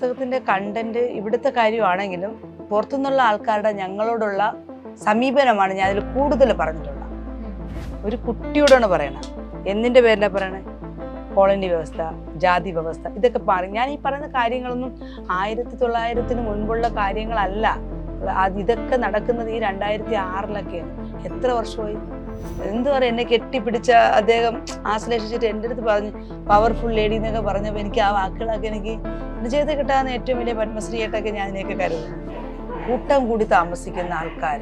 പുസ്തകത്തിന്റെ കണ്ടന്റ് ഇവിടുത്തെ കാര്യമാണെങ്കിലും പുറത്തുനിന്നുള്ള ആൾക്കാരുടെ ഞങ്ങളോടുള്ള സമീപനമാണ് ഞാൻ അതിൽ കൂടുതൽ പറഞ്ഞിട്ടുള്ളത്. ഒരു കുട്ടിയോടാണ് പറയണത്. എന്തിന്റെ പേരിലാണ് പറയണേ? കോളനി വ്യവസ്ഥ ജാതി വ്യവസ്ഥ ഇതൊക്കെ പറയും ഞാൻ ഈ പറയുന്ന കാര്യങ്ങളൊന്നും ആയിരത്തി തൊള്ളായിരത്തിന് മുൻപുള്ള കാര്യങ്ങളല്ല. ഇതൊക്കെ നടക്കുന്നത് ഈ രണ്ടായിരത്തി ആറിലൊക്കെയാണ്. എത്ര വർഷമായി? എന്തു പറയാ എന്നെ കെട്ടിപ്പിടിച്ച അദ്ദേഹം ആശ്ലേഷിച്ചിട്ട് എന്റെ അടുത്ത് പറഞ്ഞു പവർഫുൾ ലേഡി എന്നൊക്കെ പറഞ്ഞപ്പോൾ എനിക്ക് ആ വാക്കുകളൊക്കെ എനിക്ക് എന്റെ ചെയ്ത് കിട്ടാവുന്ന ഏറ്റവും വലിയ പത്മശ്രീയായിട്ടൊക്കെ ഞാൻ ഇതിനെയൊക്കെ കരുതുന്നു. കൂട്ടം കൂടി താമസിക്കുന്ന ആൾക്കാർ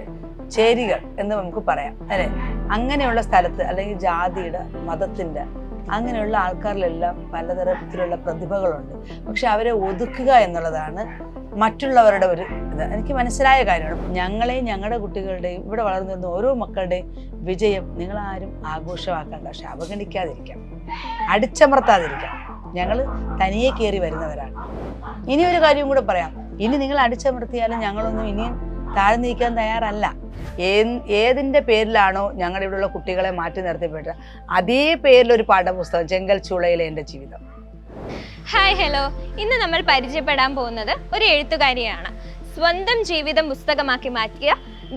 ചേരികൾ എന്ന് നമുക്ക് പറയാം അല്ലെ? അങ്ങനെയുള്ള സ്ഥലത്ത് അല്ലെങ്കിൽ ജാതിയുടെ മതത്തിന്റെ അങ്ങനെയുള്ള ആൾക്കാരിലെല്ലാം പലതരത്തിലുള്ള പ്രതിഭകളുണ്ട്. പക്ഷെ അവരെ ഒതുക്കുക എന്നുള്ളതാണ് മറ്റുള്ളവരുടെ ഒരു ഇത്. എനിക്ക് മനസ്സിലായ കാര്യമാണ്. ഞങ്ങളെയും ഞങ്ങളുടെ കുട്ടികളുടെയും ഇവിടെ വളർന്നു വരുന്ന ഓരോ മക്കളുടെയും വിജയം നിങ്ങളാരും ആഘോഷമാക്കണ്ട പക്ഷെ അവഗണിക്കാതിരിക്കാം. അടിച്ചമർത്താതിരിക്കാം. ഞങ്ങൾ തനിയെ കയറി വരുന്നവരാണ്. ഇനി ഒരു കാര്യം കൂടെ പറയാം. ഇനി നിങ്ങൾ അടിച്ചമർത്തിയാലും ഞങ്ങളൊന്നും ഇനിയും താഴെ നീക്കാൻ തയ്യാറല്ല. ഏതിന്റെ പേരിലാണോ ഞങ്ങളിവിടെയുള്ള കുട്ടികളെ മാറ്റി നിർത്തിപ്പെട്ടത് അതേ പേരിലൊരു പാഠപുസ്തകം ചെങ്കൽ ചുളയിലെ എന്റെ ജീവിതം. ഹായ് ഹലോ ഇന്ന് നമ്മൾ പരിചയപ്പെടാൻ പോകുന്നത് ഒരു എഴുത്തുകാരിയാണ്. സ്വന്തം ജീവിതം പുസ്തകമാക്കി മാറ്റിയ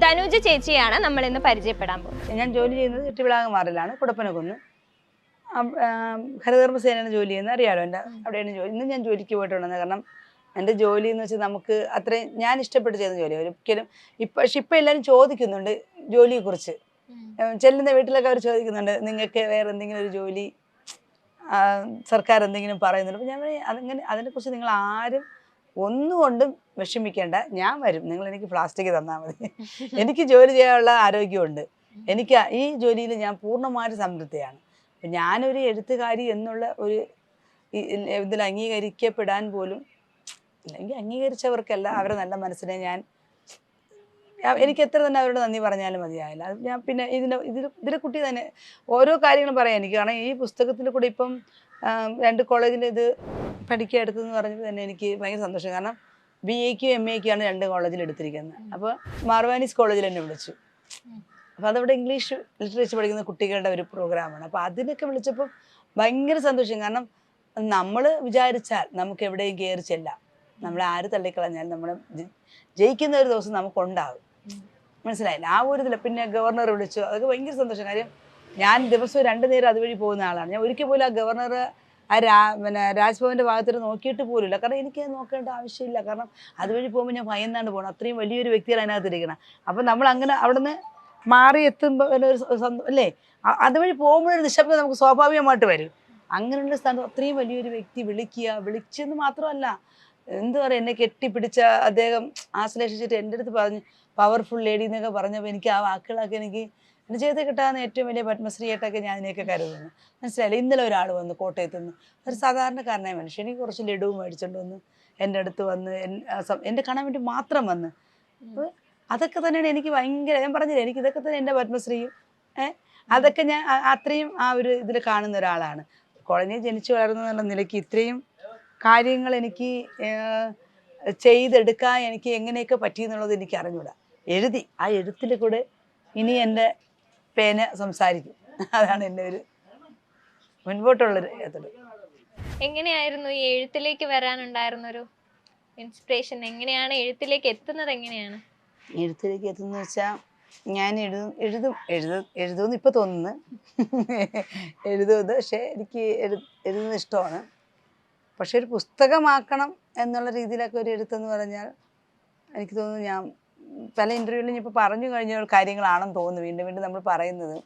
ധനുജ ചേച്ചിയാണ് നമ്മൾ ഇന്ന് പരിചയപ്പെടാൻ പോകുന്നത്. ഞാൻ ജോലി ചെയ്യുന്നത് ചുറ്റുവിളാകുമാറിലാണ് ആം, ഹരിതകർമ്മസേനയാണ് ജോലി ചെയ്യുന്നത് അറിയാലോ എന്റെ അവിടെയാണ് ജോലി. ഇന്ന് ഞാൻ ജോലിക്ക് പോയിട്ടുണ്ടെന്ന് കാരണം എന്റെ ജോലി എന്ന് വെച്ചാൽ നമുക്ക് അത്രയും ഞാൻ ഇഷ്ടപ്പെട്ട് ചെയ്യുന്ന ജോലി ഒരിക്കലും ഇപ്പം പക്ഷെ ഇപ്പം എല്ലാവരും ചോദിക്കുന്നുണ്ട് ജോലിയെക്കുറിച്ച്. ചെല്ലുന്ന വീട്ടിലൊക്കെ അവർ ചോദിക്കുന്നുണ്ട് നിങ്ങൾക്ക് വേറെ എന്തെങ്കിലും ഒരു ജോലി സർക്കാർ എന്തെങ്കിലും പറയുന്നുണ്ട്. അപ്പം ഞാൻ അതിനെ അതിനെക്കുറിച്ച് നിങ്ങൾ ആരും ഒന്നുകൊണ്ടും വിഷമിക്കേണ്ട. ഞാൻ വരും. നിങ്ങൾ എനിക്ക് പ്ലാസ്റ്റിക് തന്നാൽ മതി. എനിക്ക് ജോലി ചെയ്യാനുള്ള ആരോഗ്യമുണ്ട്. എനിക്ക് ഈ ജോലിയിൽ ഞാൻ പൂർണമായിട്ട് സംതൃപ്തിയാണ്. അപ്പം ഞാനൊരു എഴുത്തുകാരി എന്നുള്ള ഒരു ഇതിൽ അംഗീകരിക്കപ്പെടാൻ പോലും അല്ലെങ്കിൽ അംഗീകരിച്ചവർക്കല്ല അവരെ നല്ല മനസ്സിനെ ഞാൻ- എനിക്ക് എത്ര തന്നെ അവരോട് നന്ദി പറഞ്ഞാലും മതിയായില്ല. അത് ഞാൻ പിന്നെ ഇതിന്റെ ഇതിൽ ഇതിലെ കുട്ടി തന്നെ ഓരോ കാര്യങ്ങളും പറയാം. എനിക്ക് കാരണം ഈ പുസ്തകത്തിൽ കൂടി ഇപ്പം രണ്ട് കോളേജിൽ ഇത് പഠിക്കുക എടുത്തതെന്ന് പറഞ്ഞത് തന്നെ എനിക്ക് ഭയങ്കര സന്തോഷം. കാരണം ബി എക്കും എം ആണ് രണ്ട് കോളേജിൽ എടുത്തിരിക്കുന്നത്. അപ്പോൾ മാർവാനീസ് കോളേജിൽ എന്നെ വിളിച്ചു. അപ്പോൾ അതവിടെ ഇംഗ്ലീഷ് ലിറ്ററേച്ചർ പഠിക്കുന്ന കുട്ടികളുടെ ഒരു പ്രോഗ്രാമാണ്. അപ്പോൾ അതിനൊക്കെ വിളിച്ചപ്പോൾ ഭയങ്കര സന്തോഷം. കാരണം നമ്മൾ വിചാരിച്ചാൽ നമുക്ക് എവിടെയും കയറി ചെല്ലാം. നമ്മളെ ആര് തള്ളിക്കളഞ്ഞാൽ നമ്മൾ ജയിക്കുന്ന ഒരു ദിവസം നമുക്കുണ്ടാകും മനസ്സിലായില്ല? ആ ഒരു ഇതിൽ പിന്നെ ഗവർണർ വിളിച്ചു. അതൊക്കെ ഭയങ്കര സന്തോഷം. കാര്യം ഞാൻ ദിവസവും രണ്ട് നേരം അതുവഴി പോകുന്ന ആളാണ്. ഞാൻ ഒരിക്കൽ പോലും ആ ഗവർണർ ആ രാ പിന്നെ രാജ്ഭവന്റെ ഭാഗത്ത് നോക്കിയിട്ട് പോലുമില്ല. കാരണം എനിക്ക് നോക്കേണ്ട ആവശ്യമില്ല. കാരണം അതുവഴി പോകുമ്പോൾ ഞാൻ ഭയന്നാണ്ട് പോകണം അത്രയും വലിയൊരു വ്യക്തിയാണ് അതിനകത്ത് ഇരിക്കണം അപ്പം നമ്മൾ അങ്ങനെ അവിടെ നിന്ന് മാറി എത്തുമ്പോൾ ഒരു അല്ലേ? അതുവഴി പോകുമ്പോഴൊരു നിശബ്ദം നമുക്ക് സ്വാഭാവികമായിട്ട് വരും. അങ്ങനെയുള്ള സ്ഥലം അത്രയും വലിയൊരു വ്യക്തി വിളിക്കുക വിളിച്ചെന്ന് മാത്രമല്ല എന്ത് പറയുക എന്നെ കെട്ടിപ്പിടിച്ച അദ്ദേഹം ആശ്ലേഷിച്ചിട്ട് എന്റെ അടുത്ത് പറഞ്ഞു പവർഫുൾ ലേഡി എന്നൊക്കെ പറഞ്ഞപ്പോൾ എനിക്ക് ആ വാക്കുകളൊക്കെ എനിക്ക് എന്റെ ജീവിതത്തിൽ കിട്ടാവുന്ന ഏറ്റവും വലിയ പത്മശ്രീയായിട്ടൊക്കെ ഞാൻ ഇതിനെയൊക്കെ കരുതുന്നു. മനസ്സിലായി ഇന്നലെ ഒരാൾ വന്നു കോട്ടയത്ത് നിന്ന് ഒരു സാധാരണക്കാരനായ മനുഷ്യൻ. എനിക്ക് കുറച്ച് ലഡുവും മേടിച്ചുകൊണ്ട് വന്ന് എന്റെ അടുത്ത് വന്ന് എൻ- ആ സം- എന്നെ കാണാൻ വേണ്ടി മാത്രം വന്ന്. അപ്പോൾ അതൊക്കെ തന്നെയാണ് എനിക്ക് ഭയങ്കര ഞാൻ പറഞ്ഞില്ല എനിക്ക് ഇതൊക്കെ തന്നെ എന്റെ പത്മശ്രീയും ഏഹ് അതൊക്കെ ഞാൻ അത്രയും ആ ഒരു ഇതിൽ കാണുന്ന ഒരാളാണ്. കുഴഞ്ഞ് ജനിച്ചു വളർന്ന നിലയ്ക്ക് ഇത്രയും കാര്യങ്ങൾ എനിക്ക് ചെയ്തെടുക്കാൻ എനിക്ക് എങ്ങനെയൊക്കെ പറ്റി എന്നുള്ളത് എനിക്ക് അറിഞ്ഞൂടാ. എഴുതി ആ എഴുത്തിൽ കൂടെ ഇനി എന്റെ പേന സംസാരിക്കും. അതാണ് എന്റെ ഒരു മുൻപോട്ടുള്ളൊരു എങ്ങനെയായിരുന്നു ഈ എഴുത്തിലേക്ക് വരാനുണ്ടായിരുന്ന ഒരു ഇൻസ്പിറേഷൻ എങ്ങനെയാണ് എഴുത്തിലേക്ക് എത്തുന്നത്? എങ്ങനെയാണ്? എഴുത്തിലേക്ക് എത്തുന്ന വെച്ചാൽ ഞാൻ എഴുതും എഴുതും എഴുത എഴുതുമെന്ന് ഇപ്പോൾ തോന്നുന്നു. എഴുതുന്നത് പക്ഷേ എനിക്ക് എഴു എഴുതുന്നത് ഇഷ്ടമാണ്. പക്ഷെ ഒരു പുസ്തകമാക്കണം എന്നുള്ള രീതിയിലൊക്കെ ഒരു എഴുത്തെന്ന് പറഞ്ഞാൽ എനിക്ക് തോന്നുന്നു ഞാൻ പല ഇന്റർവ്യൂവിലും ഇപ്പോൾ പറഞ്ഞു കഴിഞ്ഞ കാര്യങ്ങളാണെന്ന് തോന്നുന്നു. വീണ്ടും വീണ്ടും നമ്മൾ പറയുന്നത്.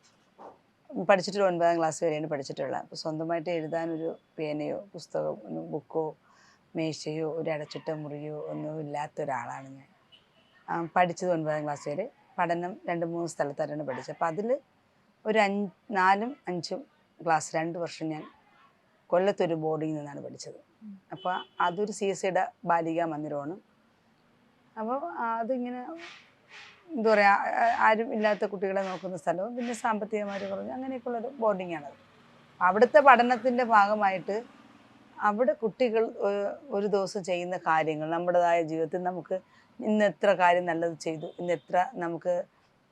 പഠിച്ചിട്ട് ഒൻപതാം ക്ലാസ് വരെയാണ് പഠിച്ചിട്ടുള്ളത്. അപ്പോൾ സ്വന്തമായിട്ട് എഴുതാനൊരു പേനയോ പുസ്തകമോ ബുക്കോ മേശയോ ഒരു അടച്ചിട്ട മുറിയോ ഒന്നും ഇല്ലാത്ത ഒരാളാണ് ഞാൻ. പഠിച്ചത് ഒൻപതാം ക്ലാസ് വരെ. പഠനം രണ്ട് മൂന്ന് സ്ഥലത്തായിട്ടാണ് പഠിച്ചത്. അപ്പോൾ അതിൽ ഒരു അഞ്ച് നാലും അഞ്ചും ക്ലാസ് രണ്ട് വർഷം ഞാൻ കൊല്ലത്തൊരു ബോർഡിങ്ങിൽ നിന്നാണ് പഠിച്ചത്. അപ്പോൾ അതൊരു സി എസ് സിയുടെ ബാലികാ മന്ദിരമാണ്. അപ്പോൾ അതിങ്ങനെ എന്താ പറയുക ആരും ഇല്ലാത്ത കുട്ടികളെ നോക്കുന്ന സ്ഥലവും പിന്നെ സാമ്പത്തികമായിട്ട് കുറഞ്ഞ് അങ്ങനെയൊക്കെയുള്ളൊരു ബോർഡിങ്ങാണത് അവിടുത്തെ പഠനത്തിന്റെ ഭാഗമായിട്ട് അവിടെ കുട്ടികൾ ഒരു ദിവസം ചെയ്യുന്ന കാര്യങ്ങൾ നമ്മുടേതായ ജീവിതത്തിൽ നമുക്ക് ഇന്ന് എത്ര കാര്യം നല്ലത് ചെയ്തു ഇന്ന് എത്ര നമുക്ക്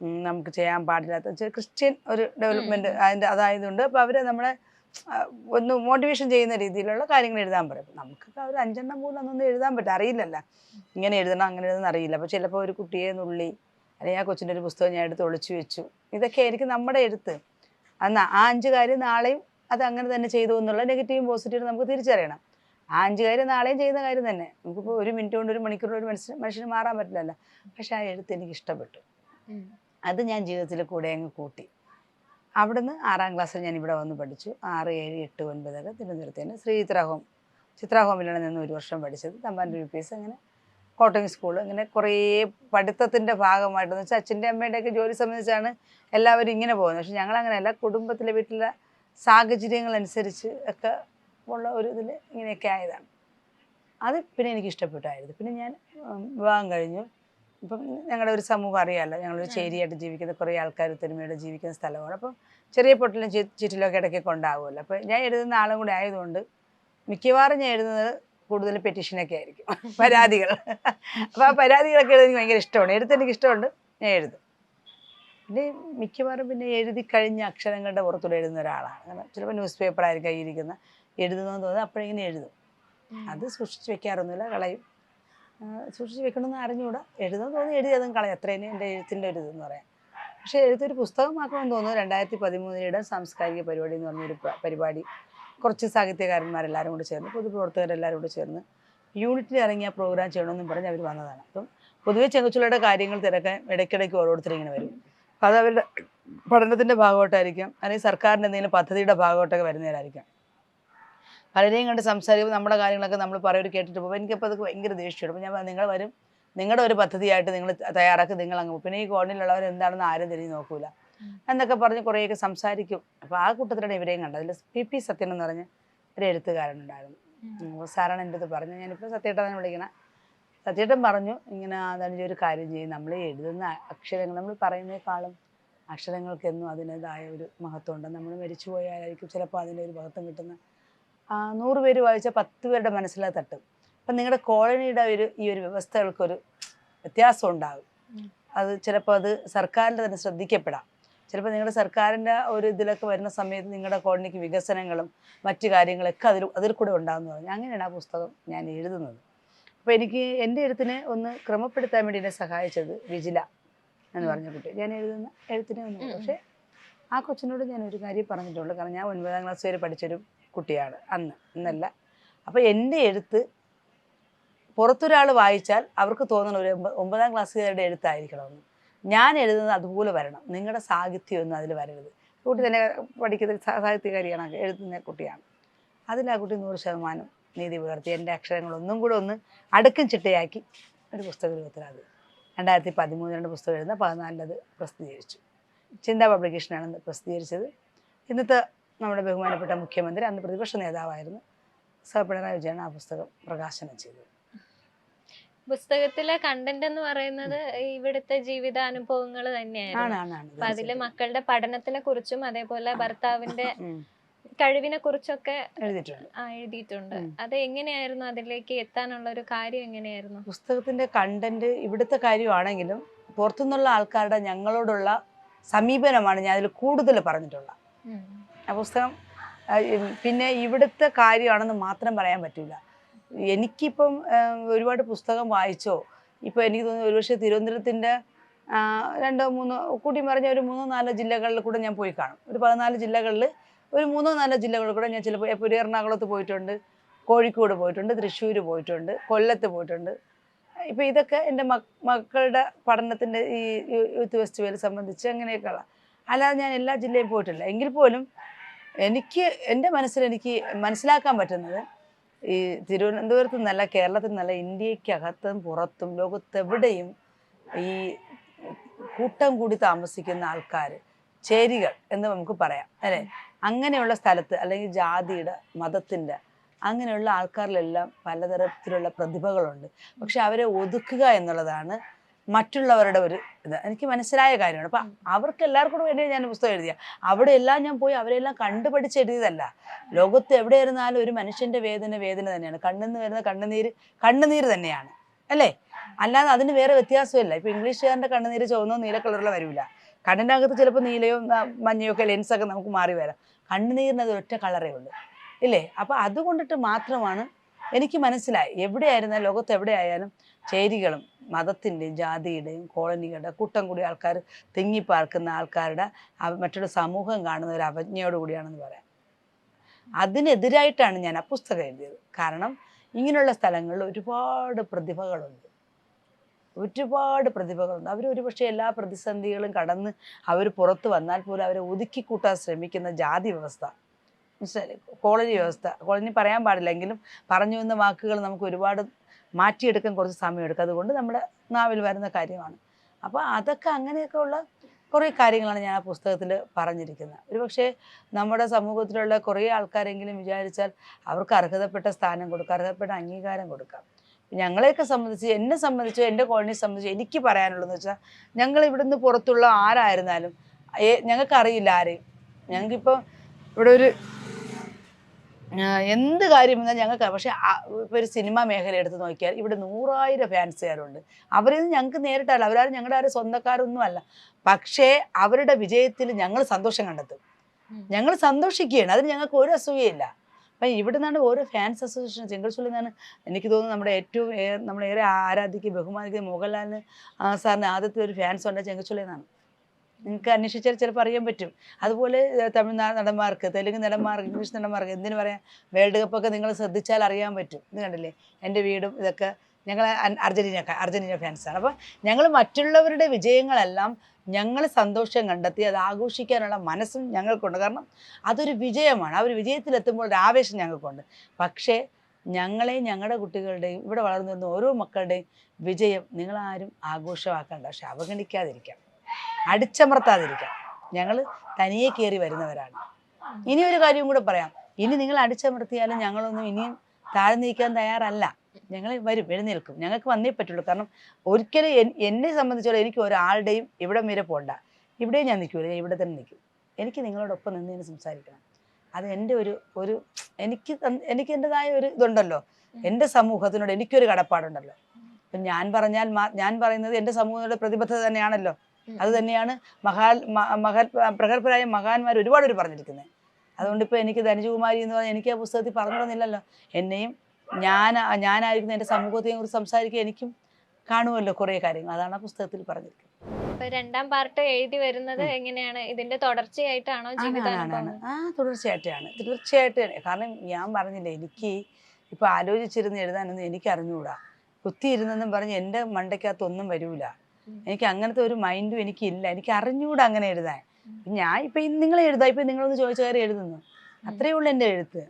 നമുക്ക് ചെയ്യാൻ പാടില്ലാത്ത ക്രിസ്ത്യൻ ഒരു ഡെവലപ്മെന്റ് അതിന്റെ അതായതുകൊണ്ട് അപ്പോൾ അവരെ നമ്മളെ ഒന്ന് മോട്ടിവേഷൻ ചെയ്യുന്ന രീതിയിലുള്ള കാര്യങ്ങൾ എഴുതാൻ പറയും. നമുക്ക് ഒരു അഞ്ചെണ്ണം പോലും ഒന്നും എഴുതാൻ പറ്റും അറിയില്ലല്ലോ. ഇങ്ങനെ എഴുതണം അങ്ങനെ എഴുതണം അറിയില്ല. അപ്പോൾ ചിലപ്പോൾ ഒരു കുട്ടിയെ നുള്ളി അല്ലെങ്കിൽ ആ കൊച്ചിന്റെ ഒരു പുസ്തകം ഞാൻ എടുത്ത് ഒളിച്ചു വെച്ചു. ഇതൊക്കെ ആയിരിക്കും നമ്മുടെ എഴുത്ത്. അന്ന് ആ അഞ്ച് കാര്യം നാളെയും അത് അങ്ങനെ തന്നെ ചെയ്തു എന്നുള്ള നെഗറ്റീവും പോസിറ്റീവും നമുക്ക് തിരിച്ചറിയണം. ആ അഞ്ച് കാര്യം നാളെയും ചെയ്യുന്ന കാര്യം തന്നെ. നമുക്കിപ്പോൾ ഒരു മിനിറ്റ് കൊണ്ട് ഒരു മണിക്കൂർ ഒരു മനുഷ്യന് മനുഷ്യന് മാറാൻ പറ്റില്ലല്ലോ. പക്ഷെ ആ എഴുത്ത് എനിക്ക് ഇഷ്ടപ്പെട്ടു. അത് ഞാൻ ജീവിതത്തിൽ കൂടെ അങ്ങ് കൂട്ടി. അവിടുന്ന് ആറാം ക്ലാസ്സിൽ ഞാൻ ഇവിടെ വന്ന് പഠിച്ചു. ആറ് ഏഴ് എട്ട് ഒൻപതൊക്കെ തിരുവനന്തപുരത്ത് തന്നെ ശ്രീ ചിത്രാഹോം ചിത്രാഹോമിലാണ് ചിത്ര നിന്ന് ഒരു വർഷം പഠിച്ചത്. തമ്പാന്റെ യു പി എസ് അങ്ങനെ കോട്ടയം സ്കൂൾ ഇങ്ങനെ കുറേ പഠിത്തത്തിന്റെ ഭാഗമായിട്ടെന്ന് വെച്ചാൽ അച്ഛന്റെ അമ്മയുടെയൊക്കെ ജോലി സംബന്ധിച്ചാണ് എല്ലാവരും ഇങ്ങനെ പോകുന്നത്. പക്ഷെ ഞങ്ങളങ്ങനെയല്ല കുടുംബത്തിലെ വീട്ടിലെ സാഹചര്യങ്ങൾ അനുസരിച്ച് ഒക്കെ ഉള്ള ഒരു ഇതിൽ ഇങ്ങനെയൊക്കെ ആയതാണ്. അത് പിന്നെ എനിക്ക് ഇഷ്ടപ്പെട്ടായിരുന്നു. പിന്നെ ഞാൻ വിവാഹം കഴിഞ്ഞു. ഇപ്പം ഞങ്ങളുടെ ഒരു സമൂഹം അറിയാമല്ലോ ഞങ്ങളൊരു ചേരിയായിട്ട് ജീവിക്കുന്ന കുറേ ആൾക്കാർ തെരുമയുടെ ജീവിക്കുന്ന സ്ഥലമാണ്. അപ്പം ചെറിയ പൊട്ടലും ചുറ്റിലൊക്കെ ഇടയ്ക്ക് കൊണ്ടാവുമല്ലോ അപ്പം ഞാൻ എഴുതുന്ന ആളും കൂടെ ആയതുകൊണ്ട് മിക്കവാറും ഞാൻ എഴുതുന്നത് കൂടുതൽ പെറ്റീഷനൊക്കെ ആയിരിക്കും. പരാതികൾ. അപ്പോൾ ആ പരാതികളൊക്കെ എഴുതി എനിക്ക് ഭയങ്കര ഇഷ്ടമാണ്. എഴുത്ത് എനിക്ക് ഇഷ്ടമുണ്ട്. ഞാൻ എഴുതും. പിന്നെ മിക്കവാറും പിന്നെ എഴുതി കഴിഞ്ഞ അക്ഷരങ്ങളുടെ പുറത്തൂടെ എഴുതുന്ന ഒരാളാണ്. കാരണം ചിലപ്പോൾ ന്യൂസ് പേപ്പറായിരിക്കും കയ്യിരിക്കുന്ന എഴുതുന്നതെന്ന് തോന്നുന്നത് അപ്പോഴിങ്ങനെ എഴുതും. അത് സൂക്ഷിച്ച് വെക്കാറൊന്നുമില്ല. കളയും. സൂക്ഷിച്ച് വെക്കണമെന്ന് അറിഞ്ഞുകൂടാ. എഴുതാൻ തോന്നി എഴുതി അതും കളയാം. അത്രേനെ എന്റെ എഴുത്തിന്റെ ഒരു ഇതെന്ന് പറയാം. പക്ഷേ എഴുത്തൊരു പുസ്തകമാക്കണമെന്ന് തോന്നുന്നു. രണ്ടായിരത്തി പതിമൂന്നിലിടെ സാംസ്കാരിക പരിപാടി എന്ന് പറഞ്ഞൊരു പരിപാടി. കുറച്ച് സാഹിത്യകാരന്മാരെല്ലാവരും കൂടി ചേർന്ന് പൊതുപ്രവർത്തകരെല്ലാവരും കൂടി ചേർന്ന് യൂണിറ്റിൽ ഇറങ്ങിയ പ്രോഗ്രാം ചെയ്യണമെന്നും പറഞ്ഞ് അവർ വന്നതാണ്. അപ്പം പൊതുവെ ചെങ്കുച്ചുള്ളയുടെ കാര്യങ്ങൾ തിരക്കാൻ ഇടയ്ക്കിടയ്ക്ക് ഓരോരുത്തർ ഇങ്ങനെ വരും. അപ്പം അത് അവരുടെ പഠനത്തിന്റെ ഭാഗമായിട്ടായിരിക്കാം അല്ലെങ്കിൽ സർക്കാരിന്റെ എന്തെങ്കിലും പദ്ധതിയുടെ ഭാഗമായിട്ടൊക്കെ വരുന്നവരായിരിക്കാം. പലരെയും കണ്ട് സംസാരിക്കുമ്പോൾ നമ്മുടെ കാര്യങ്ങളൊക്കെ നമ്മൾ പറയൊരു കേട്ടിട്ട് പോകുമ്പോൾ എനിക്കപ്പോൾ അത് ഭയങ്കര ദേഷ്യമാണ് അപ്പോൾ ഞാൻ നിങ്ങൾ വരും. നിങ്ങളുടെ ഒരു പദ്ധതിയായിട്ട് നിങ്ങൾ തയ്യാറാക്കി നിങ്ങൾ അങ്ങ് പോകും. പിന്നെ ഈ കോളനിയിലുള്ളവർ എന്താണെന്ന് ആരും തിരിഞ്ഞ് നോക്കൂല. എന്നൊക്കെ പറഞ്ഞ് കുറേയൊക്കെ സംസാരിക്കും. അപ്പോൾ ആ കൂട്ടത്തിലാണ് ഇവരെയും കണ്ടത്. അതിൽ പി പി സത്യൻ എന്ന് പറഞ്ഞ ഒരു എഴുത്തുകാരനുണ്ടായിരുന്നു. അപ്പോൾ സാറാണ് എന്റെ അടുത്ത് പറഞ്ഞു ഞാനിപ്പോൾ സത്യേട്ടനെ വിളിക്കണ. സത്യേട്ടൻ പറഞ്ഞു ഇങ്ങനെ അതാണ് ഒരു കാര്യം ചെയ്യും. നമ്മൾ എഴുതുന്ന അക്ഷരങ്ങൾ നമ്മൾ പറയുന്നേക്കാളും അക്ഷരങ്ങൾക്കെന്നും അതിന്റെതായ ഒരു മഹത്വം ഉണ്ട് നമ്മൾ മരിച്ചു പോയാലായിരിക്കും ചിലപ്പോൾ അതിന്റെ ഒരു മഹത്വം കിട്ടുന്ന നൂറ് പേര് വായിച്ചാൽ പത്ത് പേരുടെ മനസ്സിലാ തട്ടും. അപ്പം നിങ്ങളുടെ കോളനിയുടെ ഒരു ഈ ഒരു വ്യവസ്ഥകൾക്കൊരു വ്യത്യാസം ഉണ്ടാകും. അത് ചിലപ്പോൾ അത് സർക്കാരിന്റെ തന്നെ ശ്രദ്ധിക്കപ്പെടാം. ചിലപ്പോൾ നിങ്ങളുടെ സർക്കാരിന്റെ ഒരു ഇതിലൊക്കെ വരുന്ന സമയത്ത് നിങ്ങളുടെ കോളനിക്ക് വികസനങ്ങളും മറ്റു കാര്യങ്ങളൊക്കെ അതിൽ അതിൽ കൂടെ ഉണ്ടാകുന്നു പറഞ്ഞു. അങ്ങനെയാണ് ആ പുസ്തകം ഞാൻ എഴുതുന്നത്. അപ്പോൾ എനിക്ക് എന്റെ എഴുത്തിനെ ഒന്ന് ക്രമപ്പെടുത്താൻ വേണ്ടി എന്നെ സഹായിച്ചത് വിജില എന്ന് പറഞ്ഞ കുട്ടി. ഞാൻ എഴുതുന്ന എഴുത്തിനെ ഒന്ന് പക്ഷേ ആ കൊച്ചിനോട് ഞാൻ ഒരു കാര്യം പറഞ്ഞിട്ടുള്ളൂ. കാരണം ഞാൻ ഒൻപതാം ക്ലാസ് വരെ പഠിച്ചൊരു കുട്ടിയാണ് അന്ന്. ഇന്നല്ല. അപ്പോൾ എന്റെ എഴുത്ത് പുറത്തൊരാൾ വായിച്ചാൽ അവർക്ക് തോന്നണം ഒരു ഒമ്പ- ഒമ്പതാം ക്ലാസ്സുകാരുടെ എഴുത്തായിരിക്കണമെന്ന്. ഞാൻ എഴുതുന്നത് അതുപോലെ വരണം. നിങ്ങളുടെ സാഹിത്യമൊന്നും അതിൽ വരരുത്. കുട്ടി തന്നെ പഠിക്കുന്ന സാഹിത്യകാരിയാണ്. എഴുതുന്ന കുട്ടിയാണ്. അതിൽ ആ കുട്ടി നൂറ് ശതമാനം നീതി പുലർത്തി. എന്റെ അക്ഷരങ്ങളൊന്നും കൂടെ ഒന്ന് അടുക്കും ചിട്ടയാക്കി ഒരു പുസ്തക രൂപത്തിലത് രണ്ടായിരത്തി പതിമൂന്നിലാണ് പുസ്തകം എഴുതുന്ന പതിനാലിലത് പ്രസിദ്ധീകരിച്ചു. ചിന്താ പബ്ലിക്കേഷനാണ് ഇന്ന് പ്രസിദ്ധീകരിച്ചത്. ഇന്നത്തെ നമ്മുടെ ബഹുമാനപ്പെട്ട മുഖ്യമന്ത്രി അന്ന് പ്രതിപക്ഷ നേതാവായിരുന്നു സർ പിണറായി വിജയനാണ് ആ പുസ്തകം പ്രകാശനം ചെയ്തത്. പുസ്തകത്തിലെ കണ്ടന്റ് എന്ന് പറയുന്നത് ഇവിടുത്തെ ജീവിതാനുഭവങ്ങൾ തന്നെയാണ് അപ്പൊ അതിൽ മക്കളുടെ പഠനത്തിനെ കുറിച്ചും അതേപോലെ ഭർത്താവിന്റെ. കഴിവിനെ കുറിച്ചൊക്കെ എഴുതിയിട്ടുണ്ട്. അത് എങ്ങനെയായിരുന്നു അതിലേക്ക് എത്താനുള്ള ഒരു കാര്യം എങ്ങനെയായിരുന്നു? പുസ്തകത്തിന്റെ കണ്ടന്റ് ഇവിടുത്തെ കാര്യമാണെങ്കിലും പുറത്തുനിന്നുള്ള ആൾക്കാരുടെ ഞങ്ങളോടുള്ള സമീപനമാണ് ഞാൻ അതിൽ കൂടുതൽ പറഞ്ഞിട്ടുള്ളത്. ആ പുസ്തകം പിന്നെ ഇവിടുത്തെ കാര്യമാണെന്ന് മാത്രം പറയാൻ പറ്റില്ല എനിക്കിപ്പം ഒരുപാട് പുസ്തകം വായിച്ചോ ഇപ്പോൾ എനിക്ക് തോന്നുന്നു ഒരുപക്ഷെ തിരുവനന്തപുരത്തിന്റെ രണ്ടോ മൂന്നോ കൂട്ടി പറഞ്ഞ ഒരു മൂന്നോ നാലോ ജില്ലകളിൽ കൂടെ ഞാൻ പോയി കാണും. ഒരു പതിനാല് ജില്ലകളിൽ ഒരു മൂന്നോ നാലോ ജില്ലകളിൽ കൂടെ ഞാൻ ചിലപ്പോൾ ഒരു എറണാകുളത്ത് പോയിട്ടുണ്ട് കോഴിക്കോട് പോയിട്ടുണ്ട് തൃശ്ശൂർ പോയിട്ടുണ്ട് കൊല്ലത്ത് പോയിട്ടുണ്ട് ഇപ്പോൾ ഇതൊക്കെ എന്റെ മക് മക്കളുടെ പഠനത്തിന്റെ ഈ യൂത്ത് ഫെസ്റ്റിവൽ സംബന്ധിച്ച് അങ്ങനെയൊക്കെയുള്ള അല്ലാതെ ഞാൻ എല്ലാ ജില്ലയും പോയിട്ടില്ല. എങ്കിൽ പോലും എനിക്ക് എന്റെ മനസ്സിൽ എനിക്ക് മനസ്സിലാക്കാൻ പറ്റുന്നത് ഈ തിരുവനന്തപുരത്ത് നിന്നല്ല കേരളത്തിൽ നിന്നല്ല ഇന്ത്യക്കകത്തും പുറത്തും ലോകത്തെവിടെയും ഈ കൂട്ടം കൂടി താമസിക്കുന്ന ആൾക്കാർ ചേരികൾ എന്ന് നമുക്ക് പറയാം. അല്ലേ? അങ്ങനെയുള്ള സ്ഥലത്ത് അല്ലെങ്കിൽ ജാതിയുടെ മതത്തിന്റെ അങ്ങനെയുള്ള ആൾക്കാരിലെല്ലാം പലതരത്തിലുള്ള പ്രതിഭകളുണ്ട്. പക്ഷെ അവരെ ഒതുക്കുക എന്നുള്ളതാണ് മറ്റുള്ളവരുടെ ഒരു ഇത്. എനിക്ക് മനസ്സിലായ കാര്യമാണ്. അപ്പം അവർക്ക് എല്ലാവർക്കും വേണ്ടി ഞാൻ പുസ്തകം എഴുതിയ. അവിടെ എല്ലാം ഞാൻ പോയി അവരെല്ലാം കണ്ടുപഠിച്ച് എഴുതിയതല്ല. ലോകത്ത് എവിടെ ഇരുന്നാലും ഒരു മനുഷ്യന്റെ വേദന വേദന തന്നെയാണ്. കണ്ണിന്ന് വരുന്ന കണ്ണുനീര് കണ്ണുനീര് തന്നെയാണ്. അല്ലേ? അല്ലാതെ അതിന് വേറെ വ്യത്യാസമില്ല. ഇപ്പം ഇംഗ്ലീഷുകാരന്റെ കണ്ണുനീര് ചുവന്നോ നീല കളറിലോ വരില്ല കണ്ണിന്റെ അകത്ത് ചിലപ്പോൾ നീലയോ മഞ്ഞയോ ഒക്കെ ലെൻസൊക്കെ നമുക്ക് മാറി വരാം. കണ്ണുനീരിന് അത് ഒറ്റ കളറേ ഉള്ളൂ. ഇല്ലേ? അപ്പോൾ അതുകൊണ്ടിട്ട് മാത്രമാണ് എനിക്ക് മനസ്സിലായി. എവിടെയായിരുന്നാലും ലോകത്ത് എവിടെയായാലും ചേരികളും മതത്തിന്റെയും ജാതിയുടെയും കോളനികളുടെ കൂട്ടം കൂടി ആൾക്കാർ തിങ്ങിപ്പാർക്കുന്ന ആൾക്കാരുടെ മറ്റൊരു സമൂഹം കാണുന്ന ഒരു അവജ്ഞയോടുകൂടിയാണെന്ന് പറയാം. അതിനെതിരായിട്ടാണ് ഞാൻ ആ പുസ്തകം എഴുതിയത്. കാരണം ഇങ്ങനെയുള്ള സ്ഥലങ്ങളിൽ ഒരുപാട് പ്രതിഭകളുണ്ട്. ഒരുപാട് പ്രതിഭകളുണ്ട്. അവർ ഒരുപക്ഷെ എല്ലാ പ്രതിസന്ധികളും കടന്ന് അവർ പുറത്ത് വന്നാൽ പോലും അവരെ ഒതുക്കിക്കൂട്ടാൻ ശ്രമിക്കുന്ന ജാതി വ്യവസ്ഥ? കോളനി വ്യവസ്ഥ. കോളനി പറയാൻ പാടില്ല എങ്കിലും പറഞ്ഞു വന്ന വാക്കുകൾ നമുക്ക് ഒരുപാട് മാറ്റിയെടുക്കാൻ കുറച്ച് സമയമെടുക്കും. അതുകൊണ്ട് നമ്മുടെ നാവിൽ വരുന്ന കാര്യമാണ്. അപ്പോൾ അതൊക്കെ അങ്ങനെയൊക്കെ ഉള്ള കുറേ കാര്യങ്ങളാണ് ഞാൻ ആ പുസ്തകത്തിൽ പറഞ്ഞിരിക്കുന്നത്. ഒരുപക്ഷെ നമ്മുടെ സമൂഹത്തിലുള്ള കുറേ ആൾക്കാരെങ്കിലും വിചാരിച്ചാൽ അവർക്ക് അർഹതപ്പെട്ട സ്ഥാനം കൊടുക്കുക അർഹതപ്പെട്ട അംഗീകാരം കൊടുക്കാം. ഞങ്ങളെയൊക്കെ സംബന്ധിച്ച് എന്നെ സംബന്ധിച്ച് എന്റെ കോളനിയെ സംബന്ധിച്ച് എനിക്ക് പറയാനുള്ളതെന്ന് വെച്ചാൽ ഞങ്ങൾ ഇവിടുന്ന് പുറത്തുള്ള ആരായിരുന്നാലും ഞങ്ങൾക്കറിയില്ല ആരെയും. ഞങ്ങൾക്കിപ്പോൾ ഇവിടെ ഒരു എന്ത് കാര്യം എന്നാൽ ഞങ്ങൾക്ക് പക്ഷേ ഇപ്പോൾ ഒരു സിനിമ മേഖല എടുത്ത് നോക്കിയാൽ ഇവിടെ നൂറായിരം ഫാൻസുകാരുണ്ട്. അവരിൽ നിന്ന് ഞങ്ങൾക്ക് നേരിട്ടല്ല അവരാരും ഞങ്ങളുടെ ആരും സ്വന്തക്കാരൊന്നും അല്ല. പക്ഷേ അവരുടെ വിജയത്തിൽ ഞങ്ങൾ സന്തോഷം കണ്ടെത്തും. ഞങ്ങൾ സന്തോഷിക്കുകയാണ് അതിന് ഞങ്ങൾക്ക് ഒരു അസൂയയില്ല. അപ്പം ഇവിടെ നിന്നാണ് ഓരോ ഫാൻസ് അസോസിയേഷൻ ചെങ്കൽച്ചുള്ളിൽ നിന്നാണ് എനിക്ക് തോന്നുന്നു നമ്മുടെ ഏറ്റവും നമ്മളേറെ ആരാധിക്കുക ബഹുമാനിക്കുന്ന മോഹൻലാലിന് സാറിന് ആദ്യത്തെ ഒരു ഫാൻസ് ഉണ്ട് ചെങ്കൽച്ചുള്ളിൽ നിന്നാണ്. നിങ്ങൾക്ക് അന്വേഷിച്ചാൽ ചിലപ്പോൾ അറിയാൻ പറ്റും. അതുപോലെ തമിഴ്നാട് നടന്മാർക്ക് തെലുങ്ക് നടന്മാർക്ക് ഇംഗ്ലീഷ് നടന്മാർക്ക് എന്തിനു പറയാം വേൾഡ് കപ്പൊക്കെ നിങ്ങൾ ശ്രദ്ധിച്ചാൽ അറിയാൻ പറ്റും. ഇത് കണ്ടില്ലേ? എന്റെ വീടും ഇതൊക്കെ ഞങ്ങൾ അർജന്റീന അർജന്റീന ഫാൻസാണ് അപ്പോൾ ഞങ്ങൾ മറ്റുള്ളവരുടെ വിജയങ്ങളെല്ലാം ഞങ്ങൾ സന്തോഷം കണ്ടെത്തി അത് ആഘോഷിക്കാനുള്ള മനസ്സും ഞങ്ങൾക്കുണ്ട്. കാരണം അതൊരു വിജയമാണ്. ആ ഒരു വിജയത്തിലെത്തുമ്പോൾ ഒരു ആവേശം ഞങ്ങൾക്കുണ്ട്. പക്ഷേ ഞങ്ങളെയും ഞങ്ങളുടെ കുട്ടികളുടെയും ഇവിടെ വളർന്നു വരുന്ന ഓരോ മക്കളുടെയും വിജയം നിങ്ങളാരും ആഘോഷമാക്കണ്ട. പക്ഷെ അവഗണിക്കാതിരിക്കാം. അടിച്ചമർത്താതിരിക്കാം. ഞങ്ങൾ തനിയെ കയറി വരുന്നവരാണ്. ഇനി ഒരു കാര്യം കൂടെ പറയാം. ഇനി നിങ്ങൾ അടിച്ചമർത്തിയാലും ഞങ്ങളൊന്നും ഇനിയും താഴ്ന്നു നിൽക്കാൻ തയ്യാറല്ല. ഞങ്ങൾ വരും എഴുന്നേൽക്കും. ഞങ്ങൾക്ക് വന്നേ പറ്റുള്ളൂ. കാരണം ഒരിക്കലും എന്നെ സംബന്ധിച്ചോളം എനിക്ക് ഒരാളുടെയും ഇവിടെ വരെ പോണ്ട. ഇവിടെയും ഞാൻ നിൽക്കൂല. ഞാൻ ഇവിടെ തന്നെ നിൽക്കും. എനിക്ക് നിങ്ങളോടൊപ്പം നിന്ന് തന്നെ സംസാരിക്കണം. അത് എന്റെ ഒരു ഒരു എനിക്ക് എനിക്ക് എന്റെതായ ഒരു ഇതുണ്ടല്ലോ. എന്റെ സമൂഹത്തിനോട് എനിക്കൊരു കടപ്പാടുണ്ടല്ലോ. ഇപ്പം ഞാൻ പറഞ്ഞാൽ ഞാൻ പറയുന്നത് എന്റെ സമൂഹത്തിന്റെ പ്രതിബദ്ധത തന്നെയാണല്ലോ. അത് തന്നെയാണ് മഹാൽ മഹ പ്രഗത്ഭരായ മഹാന്മാർ ഒരുപാട് പേര് പറഞ്ഞിരിക്കുന്നത് അതുകൊണ്ട് ഇപ്പോൾ എനിക്ക് ധനുജകുമാരി എന്ന് പറഞ്ഞാൽ എനിക്ക് ആ പുസ്തകത്തിൽ പറഞ്ഞു തന്നില്ലല്ലോ എന്നെയും ഞാൻ ഞാനായിരിക്കുന്ന എന്റെ സമൂഹത്തെയും കുറിച്ച് സംസാരിക്കുക എനിക്കും കാണുമല്ലോ കുറേ കാര്യങ്ങൾ. അതാണ് ആ പുസ്തകത്തിൽ പറഞ്ഞിരിക്കുന്നത്. അപ്പൊ രണ്ടാം പാർട്ട് എഴുതി വരുന്നത് എങ്ങനെയാണ്? ഇതിന്റെ തുടർച്ചയായിട്ടാണോ ആണ്. ആ തുടർച്ചയായിട്ടാണ്. തീർച്ചയായിട്ടും കാരണം ഞാൻ പറഞ്ഞില്ലേ എനിക്ക് ഇപ്പൊ ആലോചിച്ചിരുന്ന് എഴുതാനൊന്നും എനിക്ക് അറിഞ്ഞുകൂടാ കുത്തിയിരുന്നെന്നും പറഞ്ഞ് എന്റെ മണ്ടയ്ക്കകത്തൊന്നും വരൂല. എനിക്ക് അങ്ങനത്തെ ഒരു മൈൻഡും എനിക്കില്ല. എനിക്ക് അറിഞ്ഞുകൂടെ അങ്ങനെ എഴുതാൻ. ഞാൻ ഇപ്പൊ നിങ്ങൾ എഴുതാ. ഇപ്പൊ നിങ്ങളൊന്ന് ചോദിച്ചു കയറി എഴുതുന്നു. അത്രയേ ഉള്ളൂ എന്റെ എഴുത്ത്.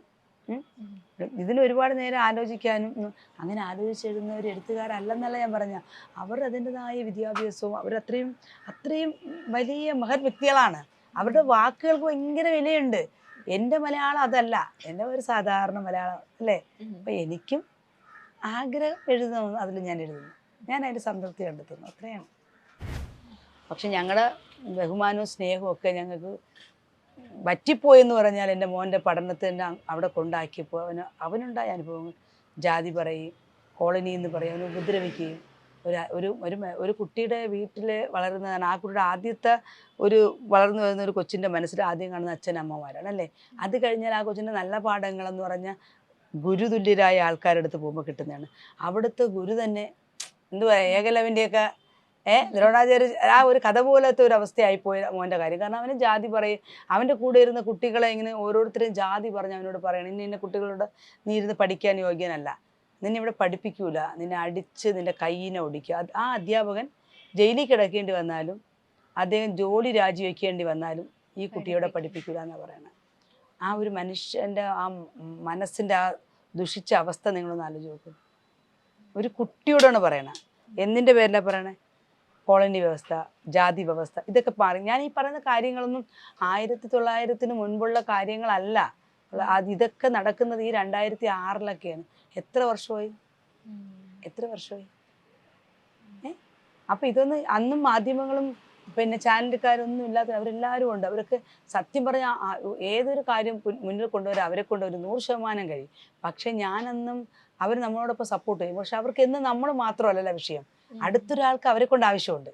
ഇതിൽ ഒരുപാട് നേരം ആലോചിക്കാനും അങ്ങനെ അങ്ങനെ ആലോചിച്ചെഴുതുന്ന ഒരു എഴുത്തുകാരല്ലെന്നല്ല ഞാൻ പറഞ്ഞ. അവർ അതിന്റെതായ വിദ്യാഭ്യാസവും അവർ അത്രയും അത്രയും വലിയ മഹത് വ്യക്തികളാണ്. അവരുടെ വാക്കുകൾക്ക് ഭയങ്കര വിലയുണ്ട്. എന്റെ മലയാളം അതല്ല. എന്റെ ഒരു സാധാരണ മലയാളം അല്ലേ? അപ്പൊ അപ്പം എനിക്കും ആഗ്രഹം എഴുതുന്നു അതിൽ ഞാൻ എഴുതുന്നു. ഞാൻ അതിന്റെ സംതൃപ്തി കണ്ടെത്തുന്നു. അത്രയാണ്. പക്ഷെ ഞങ്ങളുടെ ബഹുമാനവും സ്നേഹവും ഒക്കെ ഞങ്ങൾക്ക് പറ്റിപ്പോയെന്ന് പറഞ്ഞാൽ എന്റെ മോന്റെ പഠനത്തിന് അവിടെ കൊണ്ടാക്കിയപ്പോൾ അവന് അവനുണ്ടായ അനുഭവങ്ങൾ. ജാതി പറയും കോളനി എന്ന് പറയും അവന് ഉപദ്രവിക്കുകയും. ഒരു ഒരു ഒരു ഒരു കുട്ടിയുടെ വീട്ടിൽ വളരുന്നതാണ് ആ കുട്ടിയുടെ ആദ്യത്തെ ഒരു വളർന്നു വരുന്ന ഒരു കൊച്ചിന്റെ മനസ്സിൽ ആദ്യം കാണുന്ന അച്ഛനമ്മമാരാണ് അല്ലേ? അത് കഴിഞ്ഞാൽ ആ കൊച്ചിന്റെ നല്ല പാഠങ്ങളെന്ന് പറഞ്ഞാൽ ഗുരുതുല്യരായ ആൾക്കാരുടെ അടുത്ത് പോകുമ്പോൾ കിട്ടുന്നതാണ്. അവിടുത്തെ ഗുരു തന്നെ എന്തുവാ ഏകലവിന്റെയൊക്കെ ഏ ദ്രോണാചാര്യ ആ ഒരു കഥ പോലത്തെ ഒരു അവസ്ഥയായിപ്പോയി മോന്റെ കാര്യം. കാരണം അവന് ജാതി പറയും അവന്റെ കൂടെ ഇരുന്ന കുട്ടികളെ ഇങ്ങനെ ഓരോരുത്തരും ജാതി പറഞ്ഞ് അവനോട് പറയണം. ഇന്ന ഇന്ന കുട്ടികളോട് നീ ഇരുന്ന് പഠിക്കാൻ യോഗ്യനല്ല. നിന്നെ ഇവിടെ പഠിപ്പിക്കൂല. നിന്നെ അടിച്ച് നിന്റെ കയ്യിനെ ഒടിക്കുക. ആ അധ്യാപകൻ ജയിലിൽ കിടക്കേണ്ടി വന്നാലും അദ്ദേഹം ജോലി രാജിവെക്കേണ്ടി വന്നാലും ഈ കുട്ടിയോടെ പഠിപ്പിക്കൂല എന്നാണ് പറയണത് ആ ഒരു മനുഷ്യന്റെ ആ മനസ്സിന്റെ ആ ദുഷിച്ച അവസ്ഥ നിങ്ങളൊന്ന് ആലോചിക്കും ഒരു കുട്ടിയോടാണ് പറയണത് എന്തിന്റെ പേരിലാണ് പറയണേ? കോളനി വ്യവസ്ഥ ജാതി വ്യവസ്ഥ ഇതൊക്കെ പറയും ഞാൻ ഈ പറയുന്ന കാര്യങ്ങളൊന്നും ആയിരത്തി തൊള്ളായിരത്തിന് മുൻപുള്ള കാര്യങ്ങളല്ല. അത് ഇതൊക്കെ നടക്കുന്നത് ഈ രണ്ടായിരത്തി ആറിലൊക്കെയാണ്. എത്ര വർഷമായി? എത്ര വർഷമായി? ഏ? അപ്പം ഇതൊന്ന് അന്നും മാധ്യമങ്ങളും പിന്നെ ചാനലുകാരൊന്നും ഇല്ലാത്ത അവരെല്ലാവരും ഉണ്ട്. അവരൊക്കെ സത്യം പറഞ്ഞാൽ ഏതൊരു കാര്യം മുന്നിൽ കൊണ്ടുവരാൻ അവരെ കൊണ്ട് നൂറ് ശതമാനം കഴിയും. പക്ഷെ ഞാനെന്നും അവർ നമ്മളോടൊപ്പം സപ്പോർട്ട് ചെയ്യും. പക്ഷെ അവർക്ക് എന്ന് നമ്മൾ മാത്രമല്ലല്ല വിഷയം. അടുത്തൊരാൾക്ക് അവരെ കൊണ്ട് ആവശ്യമുണ്ട്.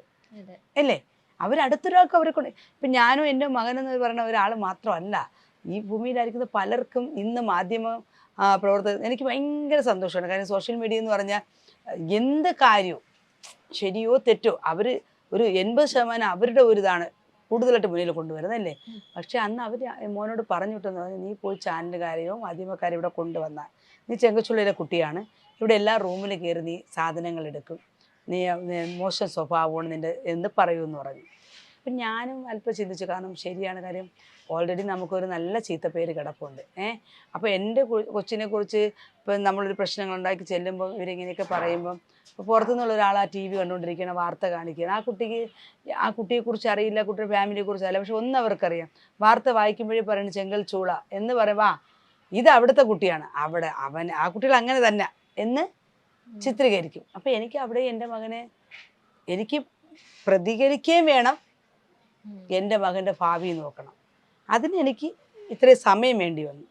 അല്ലേ? അവരടുത്തൊരാൾക്ക് അവരെ കൊണ്ട് ഇപ്പം ഞാനും എന്റെ മകനെന്ന് പറയുന്ന ഒരാൾ മാത്രമല്ല ഈ ഭൂമിയിലായിരിക്കുന്ന പലർക്കും ഇന്ന് മാധ്യമ പ്രവർത്തകർ എനിക്ക് ഭയങ്കര സന്തോഷമാണ്. കാരണം സോഷ്യൽ മീഡിയ എന്ന് പറഞ്ഞാൽ എന്ത് കാര്യവും ശരിയോ തെറ്റോ അവർ ഒരു എൺപത് ശതമാനം അവരുടെ ഒരു ഇതാണ് കൂടുതലായിട്ട് മുന്നിൽ കൊണ്ടുവരുന്നതല്ലേ പക്ഷെ അന്ന് അവർ മോനോട് പറഞ്ഞു വിട്ടെന്ന് പറഞ്ഞാൽ നീ പോയി ചാനലുകാരെയോ മാധ്യമക്കാരെയോ ഇവിടെ കൊണ്ടുവന്നാൽ നീ ചെങ്കച്ചുള്ളിലെ കുട്ടിയാണ്. ഇവിടെ എല്ലാ റൂമിൽ കയറി നീ സാധനങ്ങൾ എടുക്കും. നീ മോശ സ്വഭാവമാണ് നിന്റെ എന്ന് പറയുമെന്ന് പറഞ്ഞു. അപ്പം ഞാനും അല്പം ചിന്തിച്ചു കാരണം ശരിയാണ് കാര്യം. ഓൾറെഡി നമുക്കൊരു നല്ല ചീത്തപ്പേര് കിടപ്പുണ്ട്. ഏഹ് അപ്പോൾ എന്റെ കൊച്ചിനെ കുറിച്ച് ഇപ്പം നമ്മളൊരു പ്രശ്നങ്ങൾ ഉണ്ടാക്കി ചെല്ലുമ്പോൾ ഇവരിങ്ങനെയൊക്കെ പറയുമ്പം പുറത്തുനിന്നുള്ള ഒരാൾ ആ ടി വി കണ്ടുകൊണ്ടിരിക്കുകയാണ് വാർത്ത കാണിക്കുകയാണ് ആ കുട്ടിക്ക് ആ കുട്ടിയെക്കുറിച്ച് അറിയില്ല കുട്ടിയുടെ ഫാമിലിയെക്കുറിച്ച് അറിയില്ല. പക്ഷെ ഒന്ന് അവർക്കറിയാം വാർത്ത വായിക്കുമ്പോഴേ പറയുന്നത് ചെങ്കൽ ചൂള എന്ന് പറയുമ്പോൾ ആ ഇത് അവിടുത്തെ കുട്ടിയാണ്. അവിടെ അവൻ ആ കുട്ടികൾ അങ്ങനെ തന്നെ എന്ന് ചിത്രീകരിക്കും. അപ്പം എനിക്ക് അവിടെ എന്റെ മകനെ എനിക്ക് പ്രതികരിക്കുകയും വേണം. എന്റെ മകന്റെ ഭാവി നോക്കണം. അതിന് എനിക്ക് ഇത്രയും സമയം വേണ്ടി വന്നു.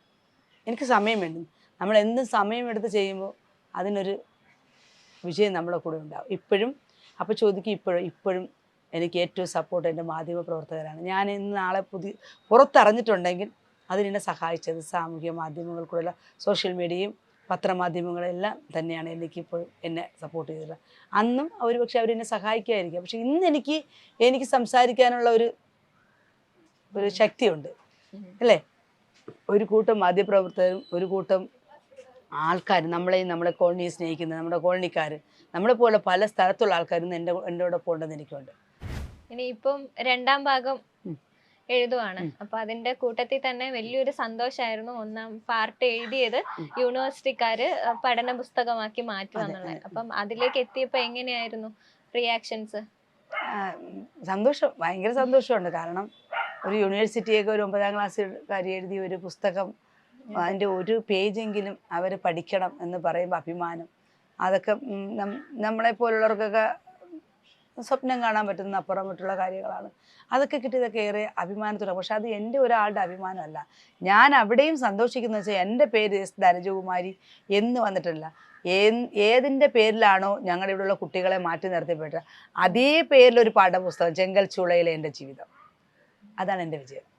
എനിക്ക് സമയം വേണ്ടി നമ്മൾ എന്ത് സമയമെടുത്ത് ചെയ്യുമ്പോൾ അതിനൊരു വിജയം നമ്മളെ കൂടെ ഉണ്ടാവും. ഇപ്പോഴും അപ്പോൾ ചോദിക്കും ഇപ്പോഴും ഇപ്പോഴും എനിക്ക് ഏറ്റവും സപ്പോർട്ട് എന്റെ മാധ്യമ പ്രവർത്തകരാണ് ഞാൻ ഇന്ന് നാളെ പുതിയ പുറത്തറിഞ്ഞിട്ടുണ്ടെങ്കിൽ അതിനെന്നെ സഹായിച്ചത് സാമൂഹ്യ മാധ്യമങ്ങൾ സോഷ്യൽ മീഡിയയും പത്രമാധ്യമങ്ങളെല്ലാം തന്നെയാണ് എനിക്കിപ്പോൾ എന്നെ സപ്പോർട്ട് ചെയ്തിട്ടുള്ളത് അന്നും അവർ പക്ഷെ അവരെന്നെ സഹായിക്കുമായിരിക്കാം പക്ഷെ ഇന്ന് എനിക്ക് എനിക്ക് സംസാരിക്കാനുള്ള ഒരു ഒരു ശക്തിയുണ്ട്. അല്ലേ? ഒരു കൂട്ടം മാധ്യമപ്രവർത്തകരും ഒരു കൂട്ടം ആൾക്കാർ നമ്മളെയും നമ്മളെ കോളനിയെ സ്നേഹിക്കുന്ന നമ്മുടെ കോളനിക്കാർ നമ്മളെ പോലെ പല സ്ഥലത്തുള്ള ആൾക്കാരും എന്റെ എന്റെ കൂടെ പോകേണ്ടത് എനിക്കുണ്ട്. ഇനി ഇപ്പം രണ്ടാം ഭാഗം. എഴുതുവാണ്. അപ്പൊ അതിന്റെ കൂട്ടത്തിൽ തന്നെ വലിയൊരു സന്തോഷമായിരുന്നു ഒന്നാം പാർട്ട് എഴുതിയത്. യൂണിവേഴ്സിറ്റിക്കാര് പഠന പുസ്തകമാക്കി മാറ്റുക എന്നുള്ളത്. അപ്പം അതിലേക്ക് എത്തിയപ്പോ എങ്ങനെയായിരുന്നു റിയാക്ഷൻസ്? സന്തോഷം. ഭയങ്കര സന്തോഷമുണ്ട്. കാരണം ഒരു യൂണിവേഴ്സിറ്റിയൊക്കെ ഒരു ഒമ്പതാം ക്ലാസ്സുകാരി എഴുതിയ ഒരു പുസ്തകം അതിന്റെ ഒരു പേജെങ്കിലും അവർ പഠിക്കണം എന്ന് പറയുമ്പോൾ അഭിമാനം. അതൊക്കെ നമ്മളെ പോലുള്ളവർക്കൊക്കെ സ്വപ്നം കാണാൻ പറ്റുന്ന അപ്പുറം മറ്റുള്ള കാര്യങ്ങളാണ്. അതൊക്കെ കിട്ടിയതൊക്കെ ഏറെ അഭിമാനത്തോടെ. പക്ഷെ അത് എന്റെ ഒരാളുടെ അഭിമാനമല്ല. ഞാൻ അവിടെയും സന്തോഷിക്കുന്നത് വെച്ചാൽ എന്റെ പേര് എസ് ധനജകുമാരി എന്ന് വന്നിട്ടില്ല. ഏതിന്റെ പേരിലാണോ ഞങ്ങളുടെ ഇവിടെയുള്ള കുട്ടികളെ മാറ്റി നിർത്തിപ്പെട്ടത്. അതേ പേരിലൊരു പാഠപുസ്തകം ചെങ്കൽ ചൂളയിലെ എന്റെ ജീവിതം. അതാണ് എന്റെ വിജയം.